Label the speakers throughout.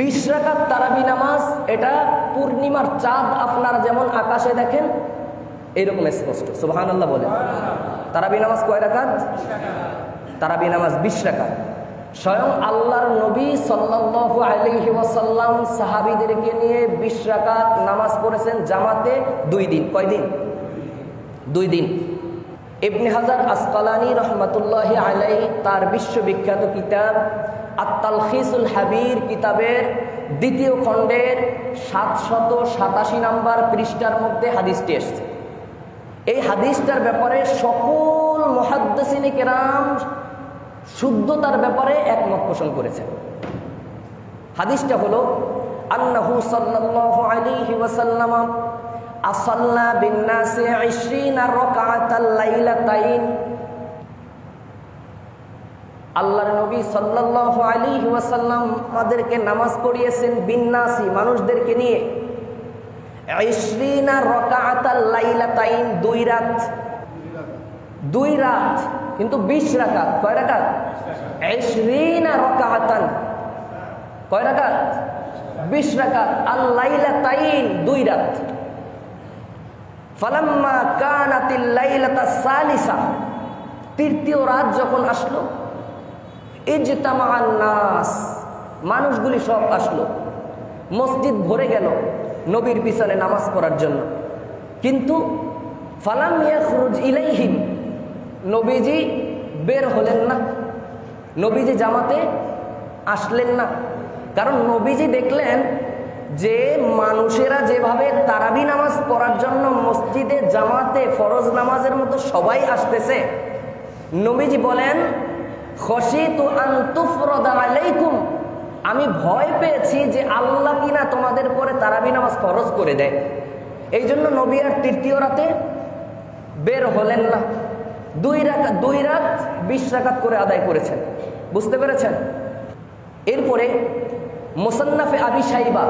Speaker 1: বিশ রাকাত তারাবি নামাজ, এটা পূর্ণিমার চাঁদ আপনারা যেমন আকাশে দেখেন এইরকম স্পষ্ট। সুবাহান আল্লাহ বলে তারাবি নামাজ কয় রাকাত? তারাবি নামাজ বিশ রাকাত। স্বয়ং আল্লাহর নবী আলাইহি ওয়াসাল্লাম সাহাবীদেরকে নিয়ে বিশ রাকাত নামাজ পড়েছেন জামাতে দুই দিন। কয় দিন? দুই দিন। ইবনে হাজার আসকালানি রহমতুল্লাহ আলাই তার বিশ্ববিখ্যাত কিতাব আত্তালখিসুল হাবির কিতাবের দ্বিতীয় খণ্ডের সাতশত সাতাশি নাম্বার পৃষ্ঠার মধ্যে হাদিসটি এসছে। এই হাদিসটার ব্যাপারে সকল মহাদ্দিনী কেরাম শুদ্ধতার ব্যাপারে একমত পোষণ করেছেন। হাদিসটা হলো, আন্নাহু সাল্লাল্লাহু আলাইহি ওয়াসাল্লাম আসাল্লা বিন্নাসি 20 রাকাতাল লাইলাতাইন আল্লাহর নবী সাল্লাল্লাহু আলী ওয়াসাল্লাম আমাদেরকে নামাজ পড়িয়েছেন বিন্নাসি মানুষদেরকে নিয়ে। 20 রাকাতাল লাইলাতাইন, দুই রাত। দুই রাত, কিন্তু 20 রাকাত। কয় রাকাত? 20 রাকাতান কয় রাকাত? 20 রাকাত। আল দুই রাত। সালিসা। তৃতীয় রাত যখন আসলো ইজতামান নাস মানুষগুলি সব আসলো। মসজিদ ভরে গেল নবীর পিছনে নামাজ পড়ার জন্য। কিন্তু ফালাম ইয়াখরুজ ইলাইহিম। নবীজি বের হলেন না। নবীজি জামাতে আসলেন না। কারণ নবীজি দেখলেন যে মানুষেরা যেভাবে তারাবি নামাজ পড়ার জন্য মসজিদে, জামাতে, ফরজ নামাজের মতো সবাই আসতেছে। নবীজি বলেন আমি ভয় পেয়েছি যে আল্লাহ কিনা তোমাদের পরে তারাবি নামাজ ফরজ করে দেয়। এই জন্য নবী আর তৃতীয় রাতে বের হলেন না। দুই রাত দুই রাত বিশ রাকাত করে আদায় করেছেন। বুঝতে পেরেছেন? এরপরে মোসান্নাফে আবি সাইবা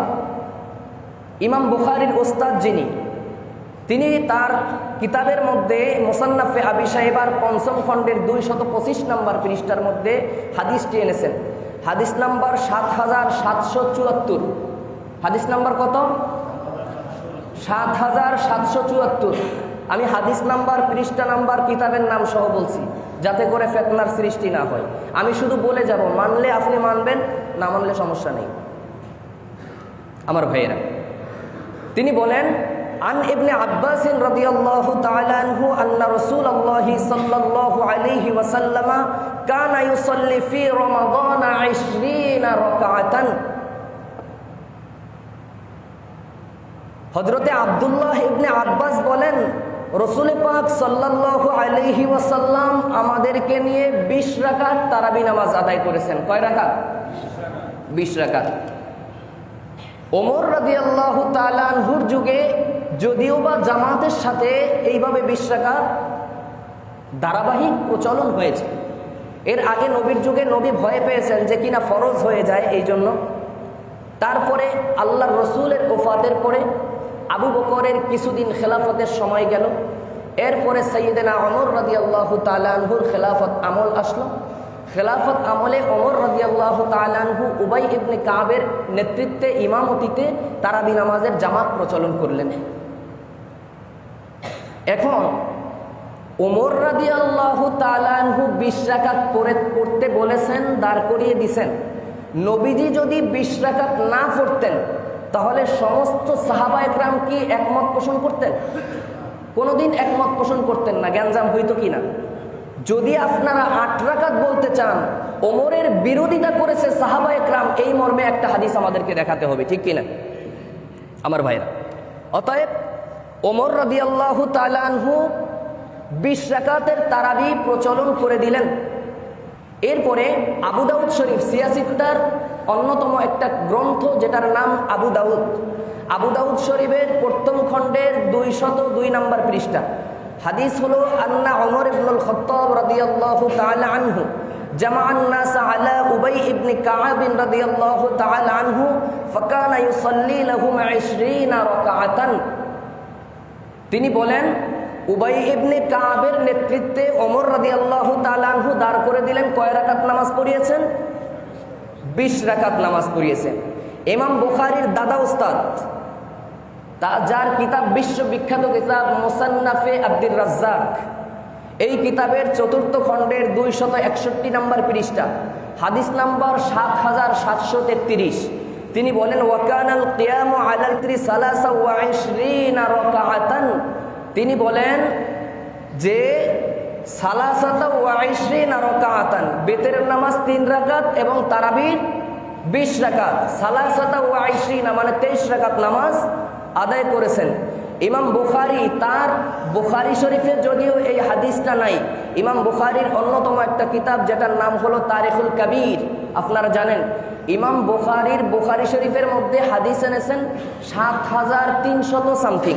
Speaker 1: ইমাম বুখারির ওস্তাদ যিনি তিনি তার কিতাবের মধ্যে মোসান্নাফে আবি সাহেবার পঞ্চম খণ্ডের দুই শত পঁচিশ নম্বর পৃষ্ঠার মধ্যে হাদিসটি এনেছেন। হাদিস নাম্বার সাত হাজার সাতশো চুয়াত্তর। হাদিস নাম্বার কত? সাত হাজার সাতশো চুয়াত্তর। আমি হাদিস নাম্বার, পৃষ্ঠা নাম্বার, কিতাবের নাম সহ বলছি, যাতে করে ফেতনার সৃষ্টি না হয়। আমি শুধু বলে যাব, মানলে আপনি মানবেন, না মানলে সমস্যা নেই। আমার ভাইয়েরা, তিনি বলেন عن ابن عباس رضي الله تعالى عنه أن رسول الله صلى الله عليه وسلم كان يصلي في رمضان عشرين ركعة হজরতে আবদুল্লাহ ইবনে আব্বাস বলেন রসুল পাক সাল্লাল্লাহু আলাইহি ওয়াসাল্লাম আমাদেরকে নিয়ে বিশ রাকাত তারাবি নামাজ আদায় করেছেন কয় রাকাত বিশ রাকাত ওমর রাজি আল্লাহ তালানহুর যুগে যদিও বা জামাতের সাথে এইভাবে বিশ রাকাত ধারাবাহিক প্রচলন হয়েছে। এর আগে নবীর যুগে নবী ভয় পেয়েছেন যে কিনা ফরজ হয়ে যায় এই জন্য। তারপরে আল্লাহ রসুলের ওফাতের পরে আবু বকরের কিছুদিন খেলাফতের সময় গেল। এরপরে সৈয়দেনা অমর রাজি আল্লাহ তালানহুর খেলাফত আমল আসলো। খেলাফত আমলে অমর রাজি আল্লাহ তালানহু উবাই ইবনে কাবের নেতৃত্বে ইমামতিতে তারাবি নামাজের জামাত প্রচলন করলেন। এখন ওমর রাজি আল্লাহ তালানহু বিশ রাকাত পড়ে পড়তে বলেছেন, দাঁড় করিয়ে দিছেন। নবীজি যদি বিশ রাকাত না পড়তেন, তাহলে সমস্ত সাহাবা একরাম কি একমত পোষণ করতেন? কোনোদিন একমত পোষণ করতেন না জ্ঞানজাম হইতো কি না যদি আপনারা আট রাকাত বলতে চান, ওমরের বিরোধিতা করেছে সাহাবা একরাম, এই মর্মে একটা হাদিস আমাদেরকে দেখাতে হবে, ঠিক কিনা? আমার ভাইরা, অতএব ওমর রবি আল্লাহ তালানহু বিশ রাকাতের তারাবি প্রচলন করে দিলেন। এরপরে আবু দাউদ শরীফ সিয়াসিত্তার অন্যতম একটা গ্রন্থ যেটার নাম আবু দাউদ। আবু দাউদ শরীফের প্রথম খণ্ডের দুই শত দুই নম্বর পৃষ্ঠা। হাদিস হল, আন্না অমর ইবনুল খতাব রদি আল্লাহ আনহু তিনি নাস আলা আনহু তিনি বলেন, উবাই ইবনে কাবের নেতৃত্বে অমর রাদি আল্লাহ তালানহু দাঁড় করে দিলেন, কয় রাকাত নামাজ পড়িয়েছেন? বিশ রাকাত নামাজ পড়িয়েছেন। এমাম বুখারির দাদা উস্তাদ, তা যার কিতাব বিশ্ববিখ্যাত কিতাব মোসান্নাফে আব্দুর রাজ্জাক, এই কিতাবের চতুর্থ খণ্ডের দুইশত একষট্টি নম্বর পৃষ্ঠা, হাদিস নাম্বার সাত হাজার সাতশো তেত্রিশ। তিনি বলেন, ওয়াকানাল কিয়াম আলাল ত্রি সালাসা ওয়া ইশরিনা রাকাআতান। তিনি বলেন যে, সালাসাতা ওয়া ইশরিনা রাকাআতান। বেতের নামাজ তিন রাকাত এবং তারাবির বিশ রাকাত। সালাসাতা ওয়া ইশরিনা মানে তেইশ রাকাত নামাজ আদায় করেছেন। ইমাম বুখারি তার বুখারি শরীফে যদিও এই হাদিসটা নাই, ইমাম বুখারির অন্যতম একটা কিতাব যেটার নাম হলো তারিখুল কবির। আপনারা জানেন ইমাম বুখারির বুখারি শরীফের মধ্যে হাদিস এনেছেন সাত হাজার তিনশত সামথিং।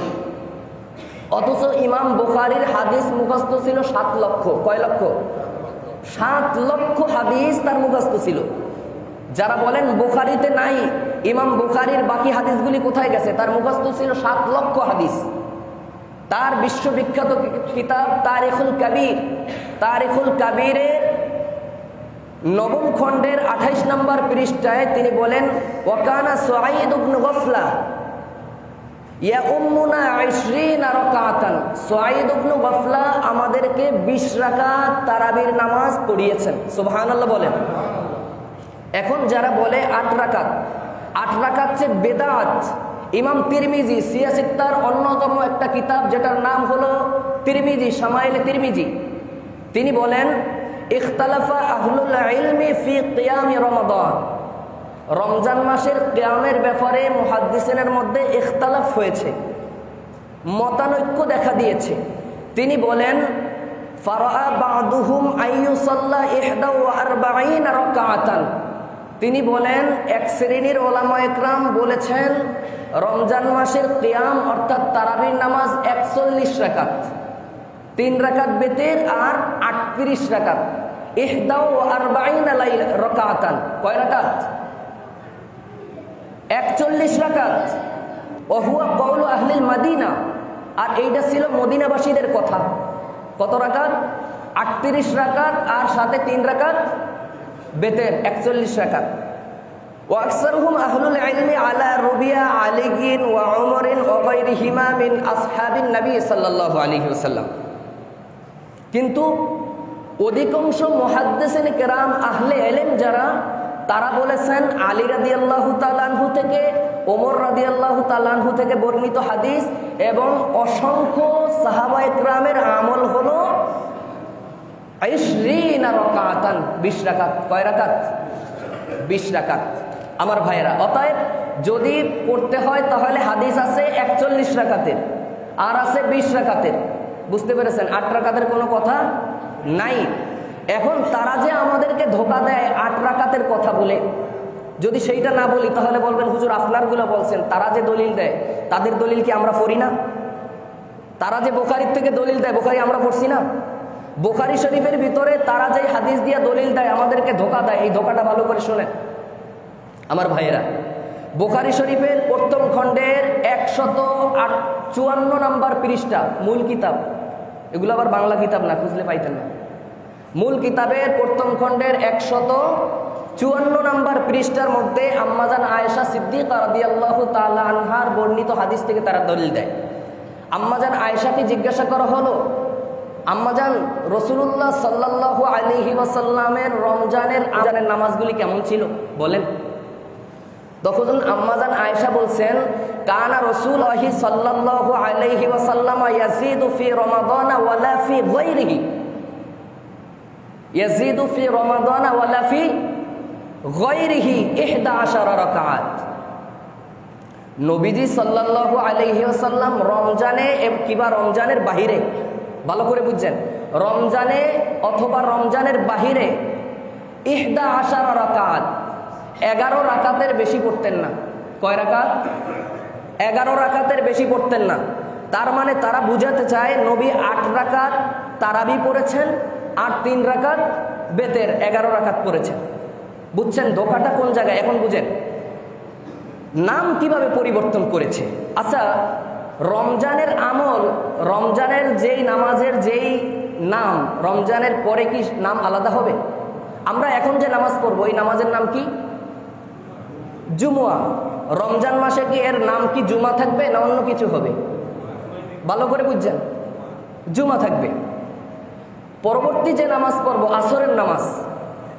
Speaker 1: অথচ ইমাম বুখারির হাদিস মুখস্থ ছিল সাত লক্ষ। কয় লক্ষ? সাত লক্ষ হাদিস তার মুখস্থ ছিল। যারা বলেন বুখারিতে নাই, ইমাম বুখারির বাকি হাদিসগুলি কোথায় গেছে, তার মুখস্থ ছিল সাত লক্ষ হাদিস। তার বিশ্ববিখ্যাত কিতাব তারিখুল কাবির। তারিখুল কাবিরের নবম খণ্ডের আঠাইশ নম্বর পৃষ্ঠায় তিনি বলেন, ওয়াকানা সোয়াইদ উবনু গফলা ইয়া উম্মুনা আইশরিন রাকাতান। সোয়াইদ উবনু গফলা আমাদেরকে বিশ রাকাত তারাবির নামাজ পড়িয়েছেন। সুবহানাল্লাহ বলেন। এখন যারা বলে আট রাকাত আট রাকাত যে বেদাত। ইমাম তিরমিজি সিয়াসিত্তার অন্যতম একটা কিতাব যেটার নাম হলো তিরমিজি সামাইলে তিরমিজি। তিনি বলেন ইখতালাফা আহলুল ইলমি ফি কিয়ামি রমাদান। রমজান মাসের কিয়ামের ব্যাপারে মুহাদ্দিসিনের মধ্যে ইখতালাফ হয়েছে। মতানৈক্য দেখা দিয়েছে। তিনি বলেন ফারা বাদুহুম আইয়ুসাল্লা ইহদা আরবাঈন রাকাআতান। তিনি বলেন, এক শ্রেণির ওলামা একরাম বলেছেন, রমজান মাসের কিয়াম অর্থাৎ তারাবির নামাজ একচল্লিশ রাকাত। তিন রাকাত বেতের আর আটত্রিশ রাকাত। ইহদাও আর বাইন রকাতান। কয় রাকাত? একচল্লিশ রাকাত। অহুয়া কৌল আহলিল মাদিনা। আর এইটা ছিল মদিনাবাসীদের কথা। কত রাকাত? আটত্রিশ রাকাত আর সাথে তিন রাকাত। বেতের একচল্লিশ রাকাত। আহলুল ইলমি আলা রুবিয়া আলিগিন ওয়া উমরিন ওয়া গায়রিহিমা মিন আসহাবিন নবী সাল্লাল্লাহু আলাইহি ওয়াসাল্লাম। কিন্তু অধিকাংশ মুহাদ্দিসিন কেরাম আহলে এলেম যারা, তারা বলেছেন আলী রাদিয়াল্লাহু তাআলাহু থেকে, ওমর রাদিয়াল্লাহু তাআলাহু থেকে বর্ণিত হাদিস এবং অসংখ্য সাহাবা একরামের আমল হলো রাকাতান 20 রাকাত। কয় রাকাত? 20 রাকাত। আমার ভাইয়েরা, অতএব যদি পড়তে হয় তাহলে হাদিস আছে একচল্লিশ রাকাতের, আর আছে বিশ রাকাতের। বুঝতে পেরেছেন? আট রাকাতের কোনো কথা? নাই। এখন তারা যে আমাদেরকে ধোকা দেয় আট রাকাতের কথা বলে, যদি সেইটা না বলি, তাহলে বলবেন, হুজুর, আপনারগুলো বলছেন, তারা যে দলিল দেয়, তাদের দলিল কি আমরা পড়ি না? তারা যে বোখারির থেকে দলিল দেয়, বোখারি আমরা পড়ছি না? বোখারি শরীফের ভিতরে তারা যে হাদিস দিয়া দলিল দেয়, আমাদেরকে ধোকা দেয়, এই ধোকাটা ভালো করে শোনেন। আমার ভাইয়েরা, বোখারি শরীফের প্রথম খণ্ডের একশত আট চুয়ান্ন নাম্বার পৃষ্ঠা, মূল কিতাব। এগুলো আবার বাংলা কিতাব না, খুঁজলে পাইতেন না। মূল কিতাবের প্রথম খণ্ডের একশত চুয়ান্ন নম্বর পৃষ্ঠার মধ্যে আম্মাজান আয়েশা সিদ্দিক আনহার বর্ণিত হাদিস থেকে তারা দলিল দেয়। আম্মাজান আয়েশাকে জিজ্ঞাসা করা হলো, আম্মাজান রসুল্লাহ সাল্লাহ আলিহি ওয়াসাল্লামের রমজানের আজানের নামাজগুলি কেমন ছিল? বলেন তখন আম্মাজান আয়েশা বলছেন, কানা রসুল আহি সাল্লাল্লাহু আলাইহি ওয়াসাল্লাম ইয়াজিদু ফি রমাদান ওয়ালা ফি গায়রিহি। ইয়াজিদু ফি রমাদান ওয়ালা ফি গায়রিহি 11 রাকাত নবীজি সাল্লাল্লাহু আলাইহি ওয়াসাল্লাম রমজানে কিবা রমজানের বাহিরে, ভালো করে বুঝছেন, রমজানে অথবা রমজানের বাহিরে ইহদা আশার রাকাত এগারো রাকাতের বেশি পড়তেন না। কয় রাকাত? এগারো রাকাতের বেশি পড়তেন না। তার মানে তারা বুঝাতে চায় নবী আট রাকাত তারাবি পড়েছেন, আর তিন রাকাত বেতের এগারো রাকাত পড়েছেন। বুঝছেন ধোকাটা কোন জায়গায়? এখন বুঝেন। নাম কীভাবে পরিবর্তন করেছে? আচ্ছা রমজানের আমল, রমজানের যেই নামাজের যেই নাম, রমজানের পরে কি নাম আলাদা হবে? আমরা এখন যে নামাজ পড়ব, এই নামাজের নাম কি? জুমুয়া। রমজান মাসে কি এর নাম কি জুমা থাকবে না অন্য কিছু হবে? ভালো করে বুঝছেন? জুমা থাকবে। পরবর্তী যে নামাজ পড়ব, আসরের নামাজ।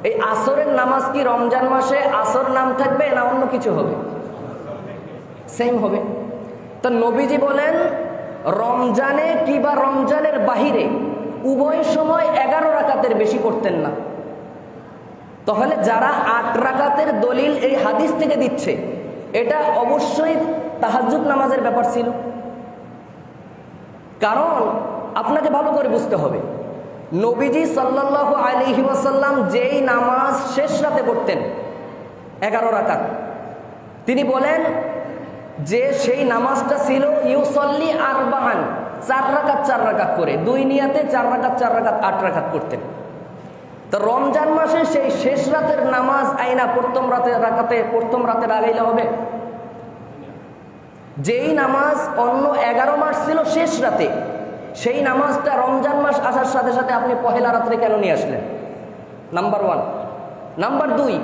Speaker 1: এই আসরের নামাজ কি রমজান মাসে আসর নাম থাকবে না অন্য কিছু হবে? সেম হবে। তো নবীজি বলেন, রমজানে কিবা রমজানের বাহিরে উভয় সময় এগারো রাকাতের বেশি করতেন না। তাহলে যারা আট রাকাতের দলিল এই হাদিস থেকে দিচ্ছে, এটা অবশ্যই তাহাজুদ নামাজের ব্যাপার ছিল। কারণ আপনাকে ভালো করে বুঝতে হবে, নবীজি সাল্লাহ আলহি ওয়াসাল্লাম যেই নামাজ শেষ রাতে পড়তেন, এগারো রাকাত, তিনি বলেন, যে সেই নামাজটা ছিল ইউসল্লি আর বাহান চার রাকাত চার রাকাত করে, দুই নিয়াতে চার রাকাত চার রাকাত, আট রাকাত করতেন তো রমজান মাসে সেই শেষ রাতের নামাজ আইনা প্রথম রাতে রাকাতে প্রথম রাতে আগাইলে হবে। যেই নামাজ অন্য এগারো মাস ছিল শেষ রাতে, সেই নামাজটা রমজান মাস আসার সাথে সাথে আপনি পহেলা রাত্রে কেন নিয়ে আসলেন? নাম্বার ওয়ান নাম্বার দুই,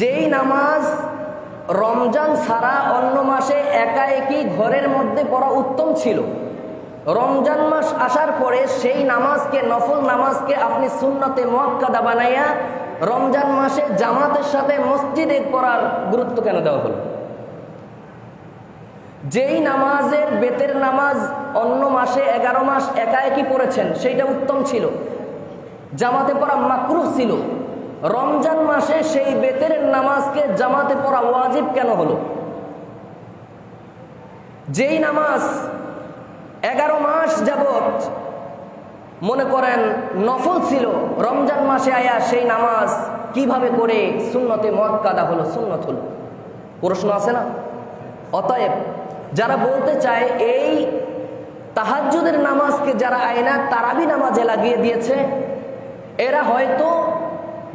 Speaker 1: যেই নামাজ রমজান ছাড়া অন্য মাসে একা একই ঘরের মধ্যে পড়া উত্তম ছিল? রমজান মাস আসার পরে সেই নামাজকে, নফল নামাজকে আপনি সুন্নতে মোয়াক্কাদা বানাইয়া রমজান মাসে জামাতের সাথে মসজিদে পড়ার গুরুত্ব কেন দেওয়া হলো? যেই নামাজের বেতের নামাজ অন্য মাসে এগারো মাস একা একই পড়েছেন, সেইটা উত্তম ছিল। জামাতে পড়া মাকরুহ ছিল। রমজান মাসে সেই বেতের নামাজকে জামাতে পড়া ওয়াজিব কেন হলো? যেই নামাজ এগারো মাস যাবত মনে করেন নফল ছিল। রমজান মাসে আয়া সেই নামাজ কীভাবে করে সুন্নতে মক্কাদা হলো? সুন্নত হলো প্রশ্ন আছে না? অতএব যারা বলতে চায়, এই তাহাজ্জুদের নামাজকে যারা আয়না তারাবি নামাজে লাগিয়ে দিয়েছে, এরা হয়তো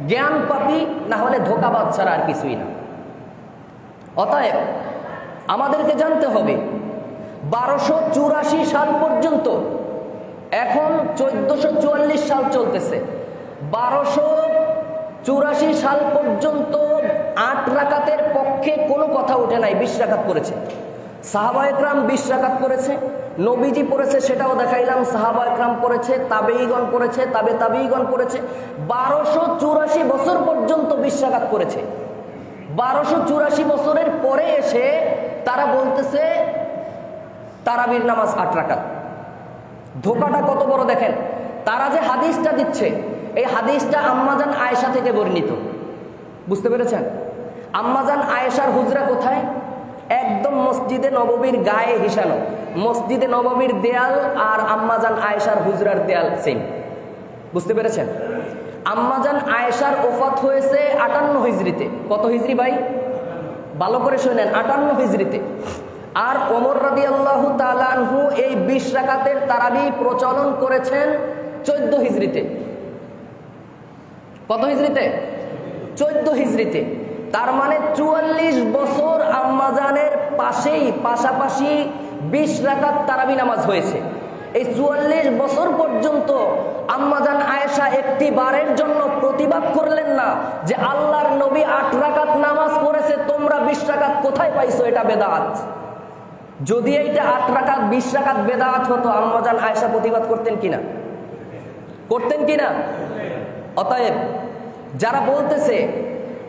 Speaker 1: জ্ঞান পাপি, না হলে ধোকাবাদ ছাড়া আর কিছুই না। অতএব আমাদেরকে জানতে হবে বারোশো চুরাশি সাল পর্যন্ত। এখন চোদ্দশো চুয়াল্লিশ সাল চলতেছে। বারোশো চুরাশি সাল পর্যন্ত আট রাকাতের পক্ষে কোনো কথা ওঠে নাই, বিশ রাকাত করেছে সাহাবা একরাম বিশ রাকাত করেছে নবীজি পড়েছে, সেটাও দেখাইলাম, সাহাবা একরাম পড়েছে তাবেইগণ পড়েছে, তাবে তাবেইগণ পড়েছে। বারোশো চুরাশি বছর পর্যন্ত বিশ রাকাত করেছে বারোশো চুরাশি বছরের পরে এসে তারা বলতেছে তারাবির নামাজ আট রাকাত। ধোকাটা কত বড় দেখেন? তারা যে হাদিসটা দিচ্ছে, এই হাদিসটা আম্মাজান আয়েশা থেকে বর্ণিত। বুঝতে পেরেছেন? আম্মাজান আয়েশার হুজরা কোথায়? একদম মসজিদে নববীর গায়ে হিসানো। মসজিদে নববীর দেয়াল আর আম্মাজান আয়েশার হুজরার দেয়াল সেম বুঝতে পেরেছেন? আম্মাজান আয়েশার ওফাত হয়েছে আটান্ন হিজড়িতে। কত হিজড়ি ভাই? ভালো করে শোনেন আটান্ন হিজড়িতে। আর ওমর রাদি আল্লাহ তালানহু এই বিশ রাকাতের তারাবি প্রচলন করেছেন চোদ্দ হিজড়িতে। কত হিজড়িতে? চোদ্দ হিজড়িতে। তার মানে চুয়াল্লিশ বছর আম্মাজানের পাশেই, পাশাপাশি বিশ রাকাত তারাবি নামাজ হয়েছে। এই চুয়াল্লিশ বছর পর্যন্ত আম্মাজান আয়েশা একটি বারের জন্য প্রতিবাদ করলেন না যে আল্লাহর নবী আট রাকাত নামাজ পড়েছে, তোমরা বিশ রাকাত কোথায় পাইছো? এটা বেদাত। যদি এইটা আট রাকাত, বিশ রাকাত বেদাত হতো আম্মাজান আয়েশা প্রতিবাদ করতেন কিনা? করতেন কিনা? অতএব, যারা বলতেছে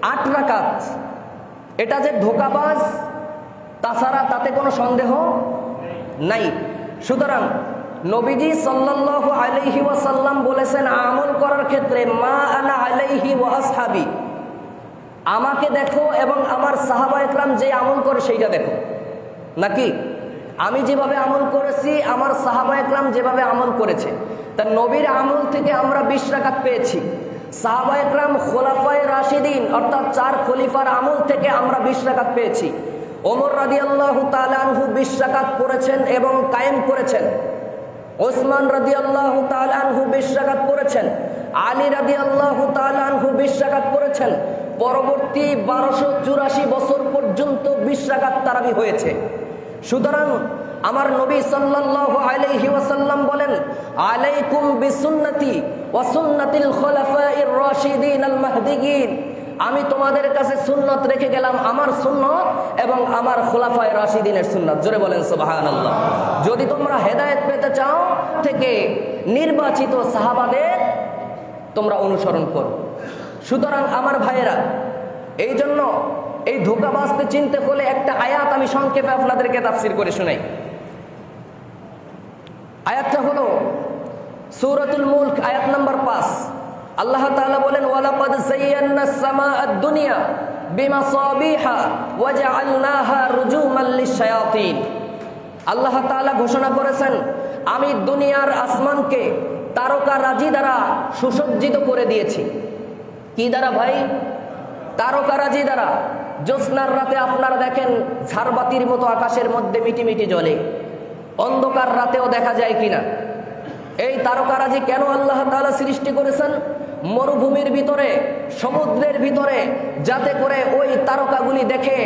Speaker 1: আট রাকাত, এটা যে ধোকাবাজ, তাছাড়া তাতে কোনো সন্দেহ নাই। সুতরাং নবীজি সাল্লাহ আলাইহি ওয়াসাল্লাম বলেছেন, আমল করার ক্ষেত্রে মা আনা আলাইহি ওয়াসহাবি আমাকে দেখো এবং আমার সাহাবা একরাম যে আমল করে সেইটা দেখো। নাকি? আমি যেভাবে আমল করেছি, আমার সাহাবা একরাম যেভাবে আমল করেছে। তা নবীর আমল থেকে আমরা বিশ রাকাত পেয়েছি। সাহাবা একরাম খোলাফায় রাশিদিন, অর্থাৎ চার খলিফার আমল থেকে আমরা বিশ রাকাত পেয়েছি। ওমর রাদি আল্লাহ তালানহু বিশ রাকাত করেছেন এবং কায়েম করেছেন। ওসমান রাদি আল্লাহ তালানহু বিশ রাকাত করেছেন আলী রাদি আল্লাহ তালানহু বিশ রাকাত করেছেন পরবর্তী বারোশো চুরাশি বছর পর্যন্ত বিশ রাকাত তারাবি হয়েছে। সুতরাং আমার নবী সাল্লাল্লাহু আলাইহি বলেন, আলাইকুম বিসুন্নতি ওয়া সুন্নাতিল খুলাফাইর রাশিদিন আল আমি তোমাদের কাছে সুন্নত রেখে গেলাম আমার সুন্নত এবং আমার খোলাফায় রাশিদিনের সুন্নত। জোরে বলেন সুবাহান যদি তোমরা হেদায়েত পেতে চাও থেকে নির্বাচিত সাহাবাদের, তোমরা অনুসরণ করো। সুতরাং আমার ভাইয়েরা এই জন্য এই ধোকাবাজতে চিনতে হলে একটা আয়াত আমি সংক্ষেপে আপনাদেরকে তাফসির করে শোনাই। আয়াতটা হলো সূরাতুল মুলক, আয়াত নাম্বার পাঁচ। আল্লাহ তাআলা বলেন, ওয়ালাকাদ যায়্যানা সামাআদ দুনিয়া বিমাসাবিহা ওয়াজআলনাহা রুজুমান লিশ-শায়াতিন আল্লাহ তাআলা ঘোষণা করেছেন, আমি দুনিয়ার আসমানকে তারকা রাজি দ্বারা সুসজ্জিত করে দিয়েছি। কি দ্বারা ভাই? তারকা রাজি দ্বারা। জ্যোৎস্নার রাতে আপনারা দেখেন ঝাড়বাতির মতো আকাশের মধ্যে মিটিমিটি জ্বলে। অন্ধকার রাতেও দেখা যায় কিনা? এই তারকারাজি কেন আল্লাহ তাআলা সৃষ্টি করেছেন? মরুভূমির ভিতরে, সমুদ্রের ভিতরে, যাতে করে ওই তারকাগুলি দেখে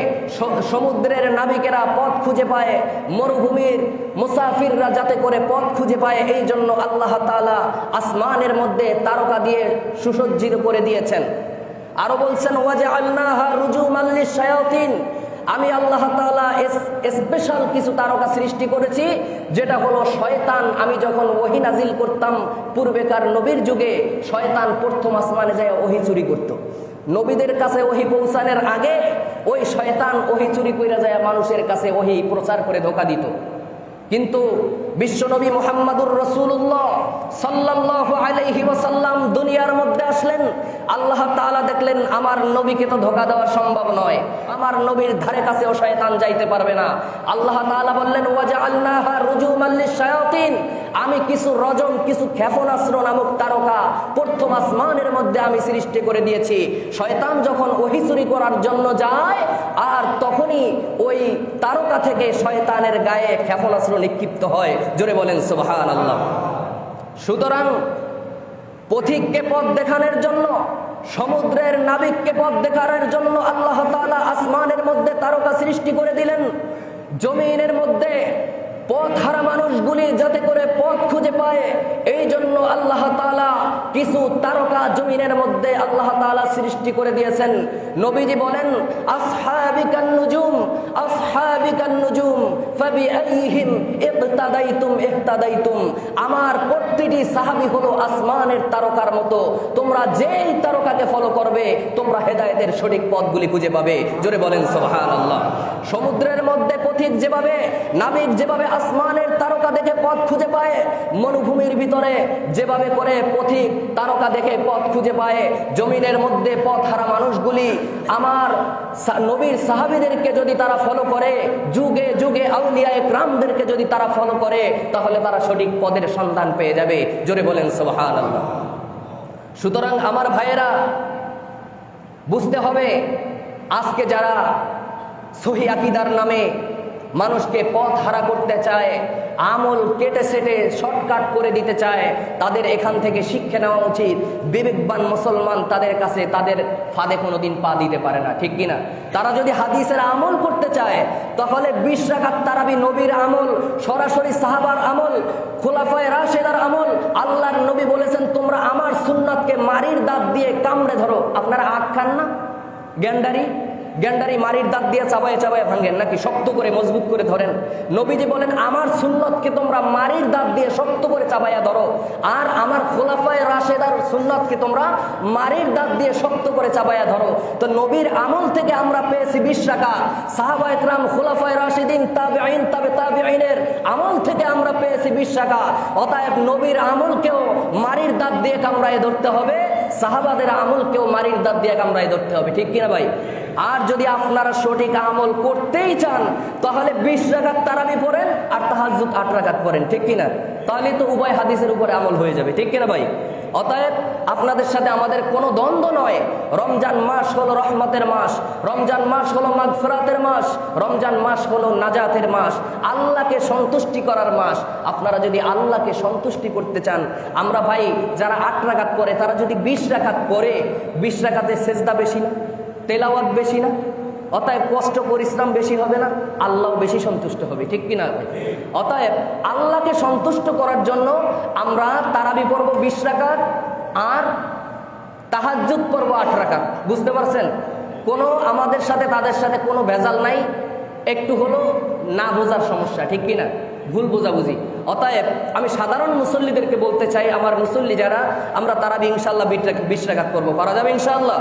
Speaker 1: সমুদ্রের নাবিকেরা পথ খুঁজে পায়, মরুভূমির মুসাফিররা যাতে করে পথ খুঁজে পায়, এই জন্য আল্লাহ তাআলা আসমানের মধ্যে তারকা দিয়ে সুসজ্জিত করে দিয়েছেন। আরও বলছেন ওয়াজে রুজু আমি আল্লাহ স্পেশাল কিছু তারকা সৃষ্টি করেছি, যেটা হলো শয়তান। আমি যখন ওহি নাজিল করতাম, পূর্বেকার নবীর যুগে শয়তান প্রথম আসমানে যায় ওহি চুরি করত। নবীদের কাছে ওহি পৌঁছানোর আগে ওই শয়তান ওহি চুরি করে যায়, মানুষের কাছে ওহি প্রচার করে ধোকা দিত। কিন্তু বিশ্বনবী মোহাম্মদুর রসুল্লাহ সাল্লাহ আলাইহি ওয়াসাল্লাম দুনিয়ার মধ্যে আসলেন, আল্লাহ তাআলা দেখলেন, আমার নবীকে তো ধোকা দেওয়া সম্ভব নয়। আমার নবীর ধারে কাছে ও শয়তান যাইতে পারবে না। আল্লাহ তাআলা বললেন ওয়াজা আল্লাহ রুজু লিশ-শায়াতিন। আমি কিছু রজম, কিছু ক্ষেপণাস্ত্র নামক তারকা প্রথম আসমানের মধ্যে আমি সৃষ্টি করে দিয়েছি। শয়তান যখন ওহি চুরি করার জন্য যায়, আর তখনই ওই তারকা থেকে শয়তানের গায়ে ক্ষেপণাস্ত্র নিক্ষিপ্ত হয়। জোরে বলেন সোহান আল্লাহ সুতরাং পথিককে পথ দেখানোর জন্য, সমুদ্রের নাবিককে পথ দেখানোর জন্য আল্লাহ আসমানের মধ্যে তারকা সৃষ্টি করে দিলেন, জমিনের মধ্যে পথ হারা মানুষগুলি যাতে করে পথ খুঁজে পায়, এই জন্য আল্লাহ তাআলা কিছু তারকা জমিনের মধ্যে আল্লাহ তাআলা সৃষ্টি করে দিয়েছেন। নবীজি বলেন, আসহাবিকান নুজুম আসহাবিকান নুজুম, ফাবিআইহিম ইকতাদাইতুম ইহতাদাইতুম আমার প্রতিটি সাহাবী হলো আসমানের তারকার মতো। তোমরা যেই তারকাকে ফলো করবে তোমরা হেদায়তের সঠিক পথগুলি খুঁজে পাবে। জোরে বলেন, সুবহানাল্লাহ। সমুদ্রের মধ্যে পথিক যেভাবে, নাবিক যেভাবে আসমানের তারকা দেখে পথ খুঁজে পায়, মরুভূমির ভিতরে যেভাবে করে পথিক তারকা দেখে পথ খুঁজে পায়, জমিনের মধ্যে পথ হারা মানুষগুলি, আমার নবীর সাহাবিদেরকে যদি তারা ফলো করে, যুগে যুগে আউলিয়ায় একরামদেরকে যদি তারা ফলো করে, তাহলে তারা সঠিক পদের সন্ধান পেয়ে যাবে। জোরে বলেন, সুবহানাল্লাহ। সুতরাং আমার ভাইয়েরা বুঝতে হবে, আজকে যারা সহি আকিদার নামে মানুষকে পথ হারা করতে চায়, আমল কেটে সেটে শর্টকাট করে দিতে চায়, তাদের এখান থেকে শিক্ষা নেওয়া উচিত। বিবেকবান মুসলমান তাদের কাছে তাদের ফাঁদে কোনো দিন পা দিতে পারে না, ঠিক কিনা? তারা যদি হাদিসের আমল করতে চায়, তাহলে বিশ রাখাত তারাবি নবীর আমল, সরাসরি সাহাবার আমল, খোলাফায় রাশেদার আমল, আল্লাহর নবী বলেছেন, তোমরা আমার সুন্নাতকে মারির দাঁত দিয়ে কামড়ে ধরো। আপনারা আখ খান না? গ্যান্ডারি? গ্যান্ডারি মারির দাঁত দিয়ে চাবায়ে চাবায়ে ভাঙেন, নাকি শক্ত করে মজবুত করে ধরেন? নবীজি বলেন, আমার সুন্নতকে তোমরা মারির দাঁত দিয়ে শক্ত করে চাবাইয়া ধরো, আর আমার খোলাফায় রাশেদার সুন্নতকে তোমরা মারির দাঁত দিয়ে শক্ত করে চাবাইয়া ধরো। তো নবীর আমল থেকে আমরা পেয়েছি বিশ টাকা সাহাবা একরাম, খোলাফায় রাশেদিন তাবে আইন তাবে তাবে আইনের আমল থেকে আমরা পেয়েছি বিশ টাকা অতএব নবীর আমলকেও মারির দাঁত দিয়ে কামড়ায় ধরতে হবে। সাহাবাদের আমল কেউ মারির দাঁত দিয়ে কামড়াই ধরতে হবে, ঠিক কিনা ভাই? আর যদি আপনারা সঠিক আমল করতেই চান, তাহলে বিশ রাখাত তারাবি পড়েন আর তাহাজুদ আট রাখাত পড়েন, ঠিক কিনা? তাহলে তো উভয় হাদিসের উপরে আমল হয়ে যাবে, ঠিক কিনা ভাই? অতএব আপনাদের সাথে আমাদের কোনো দ্বন্দ্ব নয়। রমজান মাস হলো রহমতের মাস, রমজান মাস হলো মাগফরাতের মাস, রমজান মাস হলো নাজাতের মাস, আল্লাহকে সন্তুষ্টি করার মাস। আপনারা যদি আল্লাহকে সন্তুষ্টি করতে চান, আমরা ভাই যারা আট রাকাত করে, তারা যদি বিশ রাকাত করে বিশ রাকাতে সেজদা বেশি না, তেলাওয়াত বেশি না? অতএব কষ্ট পরিশ্রম বেশি হবে না, আল্লাহ বেশি সন্তুষ্ট হবে, ঠিক কিনা? অতএব আল্লাহকে সন্তুষ্ট করার জন্য আমরা তারাবি পর্ব বিশ রাকাত আর তাহাজ্জুদ পর্ব আট রাকাত, বুঝতে পারছেন? কোনো আমাদের সাথে, তাদের সাথে কোনো ভেজাল নাই, একটু হলো না বোঝার সমস্যা, ঠিক কি না ভুল বোঝাবুঝি। অতএব আমি সাধারণ মুসল্লিদেরকে বলতে চাই, আমার মুসল্লি যারা, আমরা তারা ইনশাল্লাহ বিশ রাকাত করব করা যাবে ইনশাল্লাহ